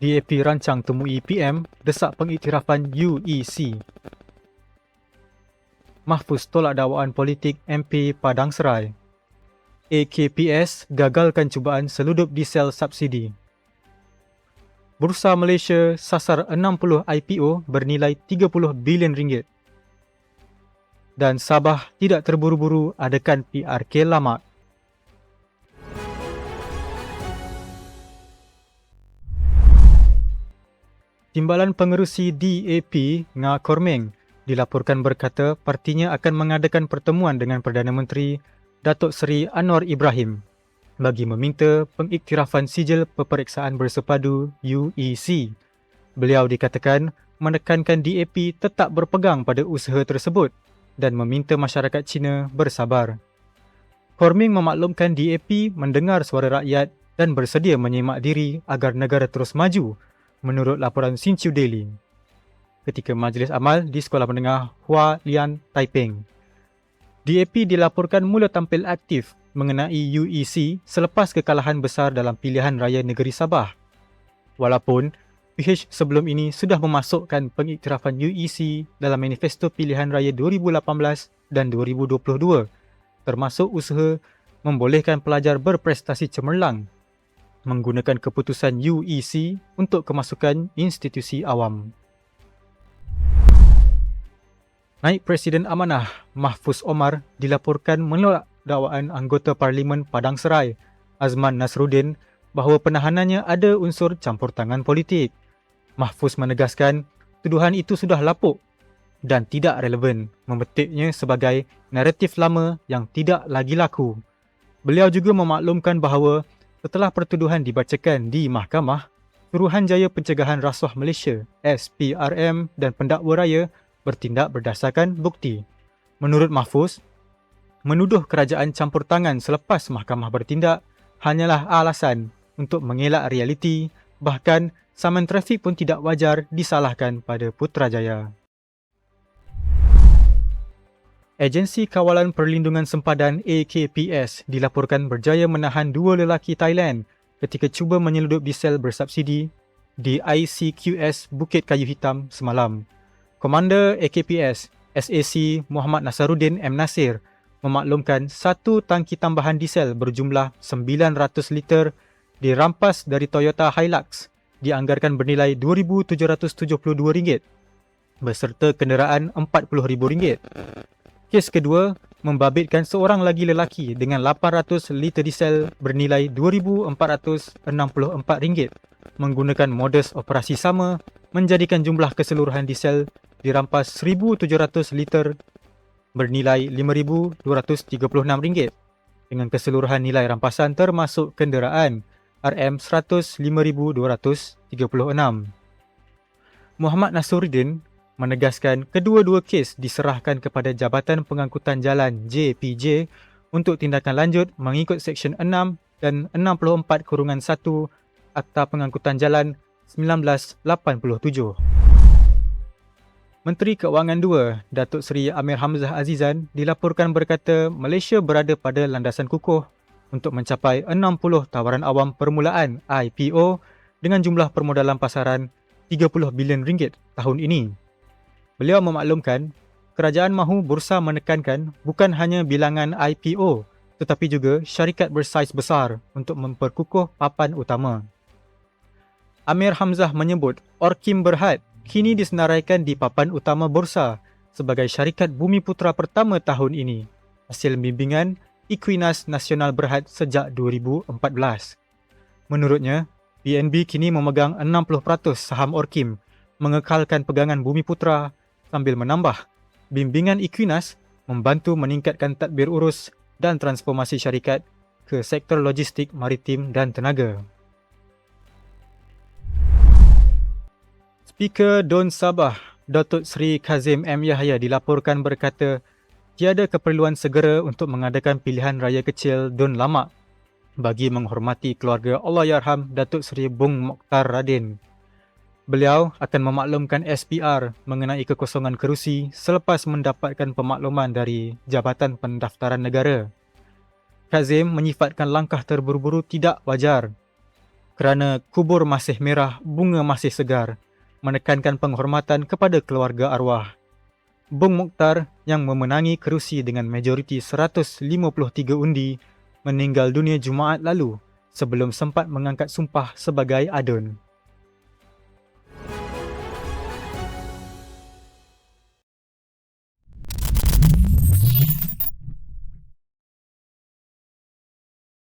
DAP rancang temui PM desak pengiktirafan UEC. Mahfuz tolak dakwaan politik MP Padang Serai. AKPS gagalkan cubaan seludup diesel subsidi. Bursa Malaysia sasar 60 IPO bernilai 30 bilion ringgit. Dan Sabah tidak terburu-buru adakan PRK lama. Timbalan Pengerusi DAP Nga Kormeng dilaporkan berkata partinya akan mengadakan pertemuan dengan Perdana Menteri Datuk Seri Anwar Ibrahim bagi meminta pengiktirafan sijil peperiksaan bersepadu UEC. Beliau dikatakan menekankan DAP tetap berpegang pada usaha tersebut dan meminta masyarakat Cina bersabar. Korming memaklumkan DAP mendengar suara rakyat dan bersedia menyemak diri agar negara terus maju menurut laporan Xinqiu Daily ketika majlis amal di Sekolah Menengah Hua Lian Taiping. DAP dilaporkan mula tampil aktif mengenai UEC selepas kekalahan besar dalam pilihan raya negeri Sabah. Walaupun PH sebelum ini sudah memasukkan pengiktirafan UEC dalam manifesto pilihan raya 2018 dan 2022 termasuk usaha membolehkan pelajar berprestasi cemerlang menggunakan keputusan UEC untuk kemasukan institusi awam. Naib Presiden Amanah Mahfuz Omar dilaporkan menolak dakwaan anggota Parlimen Padang Serai Azman Nasruddin bahawa penahanannya ada unsur campur tangan politik. Mahfuz menegaskan tuduhan itu sudah lapuk dan tidak relevan memetiknya sebagai naratif lama yang tidak lagi laku. Beliau juga memaklumkan bahawa setelah pertuduhan dibacakan di mahkamah, Suruhanjaya Pencegahan Rasuah Malaysia SPRM dan pendakwa raya bertindak berdasarkan bukti. Menurut Mahfuz, menuduh kerajaan campur tangan selepas mahkamah bertindak hanyalah alasan untuk mengelak realiti bahkan saman trafik pun tidak wajar disalahkan pada Putrajaya. Agensi Kawalan Perlindungan Sempadan AKPS dilaporkan berjaya menahan dua lelaki Thailand ketika cuba menyeludup diesel bersubsidi di ICQS Bukit Kayu Hitam semalam. Komander AKPS SAC Muhammad Nasaruddin M. Nasir memaklumkan satu tangki tambahan diesel berjumlah 900 liter dirampas dari Toyota Hilux dianggarkan bernilai RM2,772 beserta kenderaan RM40,000. Kes kedua membabitkan seorang lagi lelaki dengan 800 liter diesel bernilai RM2,464 menggunakan modus operasi sama menjadikan jumlah keseluruhan diesel dirampas 1,700 liter bernilai RM5,236 dengan keseluruhan nilai rampasan termasuk kenderaan RM105,236. Muhammad Nasruddin menegaskan kedua-dua kes diserahkan kepada Jabatan Pengangkutan Jalan JPJ untuk tindakan lanjut mengikut Seksyen 6 dan 64 kurungan 1 Akta Pengangkutan Jalan 1987. Menteri Keuangan 2, Datuk Seri Amir Hamzah Azizan dilaporkan berkata Malaysia berada pada landasan kukuh untuk mencapai 60 tawaran awam permulaan IPO dengan jumlah permodalan pasaran 30 bilion ringgit tahun ini. Beliau memaklumkan, kerajaan mahu bursa menekankan bukan hanya bilangan IPO tetapi juga syarikat bersaiz besar untuk memperkukuh papan utama. Amir Hamzah menyebut Orkim Berhad kini disenaraikan di papan utama bursa sebagai syarikat bumi putra pertama tahun ini hasil bimbingan Equinas Nasional Berhad sejak 2014. Menurutnya, BNB kini memegang 60% saham Orkim mengekalkan pegangan bumi putra sambil menambah bimbingan Equinas membantu meningkatkan tadbir urus dan transformasi syarikat ke sektor logistik, maritim dan tenaga. Speaker Don Sabah, Datuk Seri Kazim M. Yahya dilaporkan berkata tiada keperluan segera untuk mengadakan pilihan raya kecil Don Lama bagi menghormati keluarga Allahyarham Datuk Seri Bung Mokhtar Radin Beliau akan memaklumkan SPR mengenai kekosongan kerusi selepas mendapatkan pemakluman dari Jabatan Pendaftaran Negara. Kazim menyifatkan langkah terburu-buru tidak wajar. kerana kubur masih merah, bunga masih segar, menekankan penghormatan kepada keluarga arwah. Bung Mukhtar yang memenangi kerusi dengan majoriti 153 undi meninggal dunia Jumaat lalu sebelum sempat mengangkat sumpah sebagai adun.